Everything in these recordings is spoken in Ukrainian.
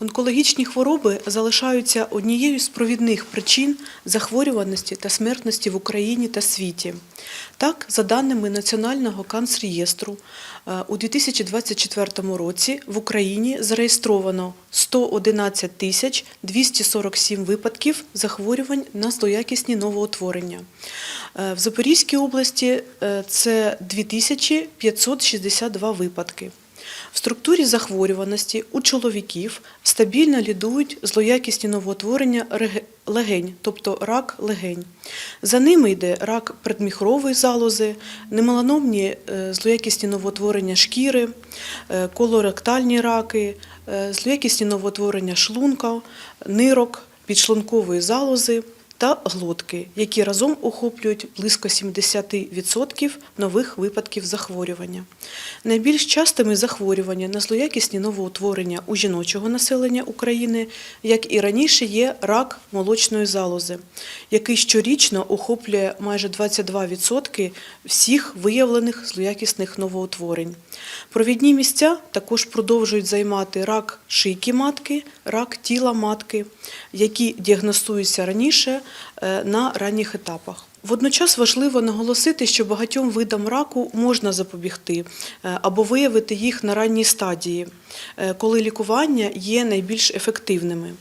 Онкологічні хвороби залишаються однією з провідних причин захворюваності та смертності в Україні та світі. Так, за даними Національного канцреєстру, е, у 2024 році в Україні зареєстровано 111 тисяч 247 випадків захворювань на злоякісні новоутворення. Е, В Запорізькій області е, це 2562 випадки. В структурі захворюваності у чоловіків стабільно лідують злоякісні новоутворення легень, тобто рак легень. За ними йде рак предміхрової залози, немеланомні е, злоякісні новоутворення шкіри, е, колоректальні раки, е, злоякісні новоутворення шлунка, нирок, підшлункової залози та глотки, які разом охоплюють близько 70% нових випадків захворювання. Найбільш частими захворювання на злоякісні новоутворення у жіночого населення України, як і раніше, є рак молочної залози, який щорічно охоплює майже 22% всіх виявлених злоякісних новоутворень. Провідні місця також продовжують займати рак шийки матки, рак тіла матки, які діагностуються раніше на ранніх етапах. Водночас важливо наголосити, що багатьом видам раку можна запобігти е, або виявити їх на ранній стадії, е, коли лікування є найбільш ефективними.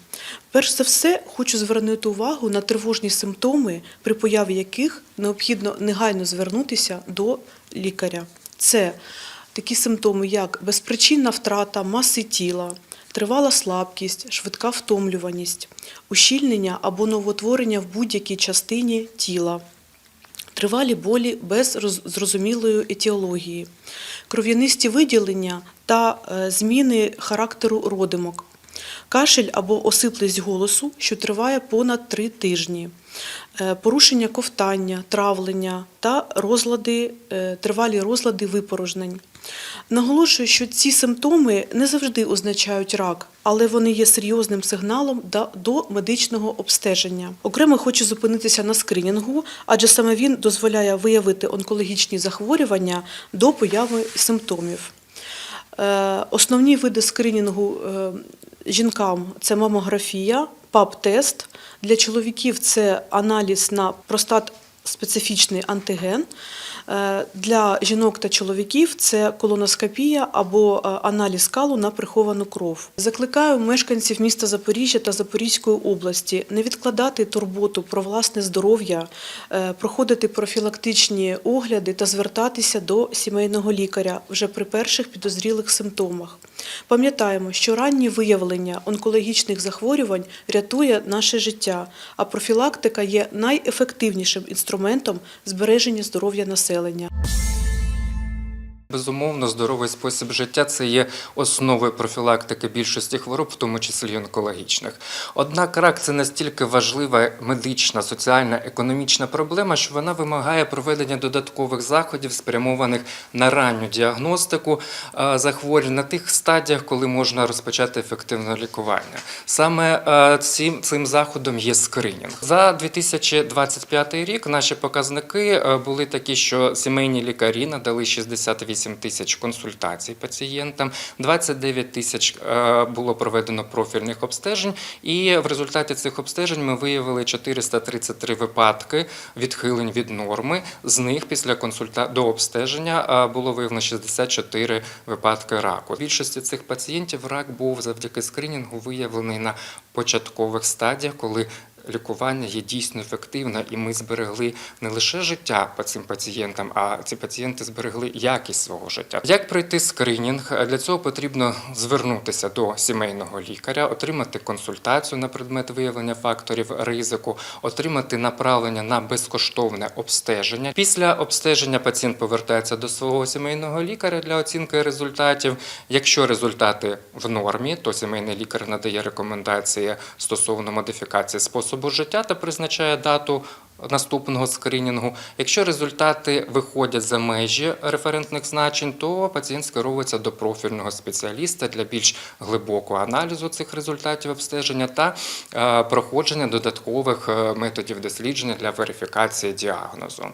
Перш за все, хочу звернути увагу на тривожні симптоми, при появі яких необхідно негайно звернутися до лікаря. Це такі симптоми, як безпричинна втрата маси тіла, тривала слабкість, швидка втомлюваність, ущільнення або новотворення в будь-якій частині тіла, тривалі болі без зрозумілої етіології, кров'янисті виділення та е, зміни характеру родимок, кашель або осиплість голосу, що триває понад три тижні, е, порушення ковтання, травлення та розлади, е, тривалі розлади випорожнень. Наголошую, що ці симптоми не завжди означають рак, але вони є серйозним сигналом до медичного обстеження. Окремо хочу зупинитися на скринінгу, адже саме він дозволяє виявити онкологічні захворювання до появи симптомів. Е, Основні види скринінгу е, жінкам це мамографія, ПАП-тест. Для чоловіків це аналіз на простат специфічний антиген. Е, Для жінок та чоловіків це колоноскопія або е, аналіз калу на приховану кров. Закликаю мешканців міста Запоріжжя та Запорізької області не відкладати турботу про власне здоров'я, е, проходити профілактичні огляди та звертатися до сімейного лікаря вже при перших підозрілих симптомах. Пам'ятаємо, що раннє виявлення онкологічних захворювань рятує наше життя, а профілактика є найефективнішим інструментом збереження здоров'я населення. Безумовно, здоровий спосіб життя це є основою профілактики більшості хвороб, в тому числі онкологічних. Однак рак це настільки важлива медична, соціальна, економічна проблема, що вона вимагає проведення додаткових заходів, спрямованих на ранню діагностику е, захворювань на тих стадіях, коли можна розпочати ефективне лікування. Саме е, цим, цим заходом є скринінг. За 2025 рік наші показники е, були такі, що сімейні лікарі надали 68 тисяч консультацій пацієнтам, 29 тисяч е, було проведено профільних обстежень, і в результаті цих обстежень ми виявили 433 випадки відхилень від норми. З них після консульта... до обстеження е, було виявлено 64 випадки раку. Більшості цих пацієнтів рак був завдяки скринінгу виявлений на початкових стадіях, коли лікування є дійсно ефективне, і ми зберегли не лише життя по цим пацієнтам, а ці пацієнти зберегли якість свого життя. Як пройти скринінг? Для цього потрібно звернутися до сімейного лікаря, отримати консультацію на предмет виявлення факторів ризику, отримати направлення на безкоштовне обстеження. Після обстеження пацієнт повертається до свого сімейного лікаря для оцінки результатів. Якщо результати в нормі, то сімейний лікар надає рекомендації стосовно модифікації способу життя та призначає дату наступного скринінгу. Якщо результати виходять за межі референтних значень, то пацієнт скеровується до профільного спеціаліста для більш глибокого аналізу цих результатів обстеження та е, проходження додаткових е, методів дослідження для верифікації діагнозу.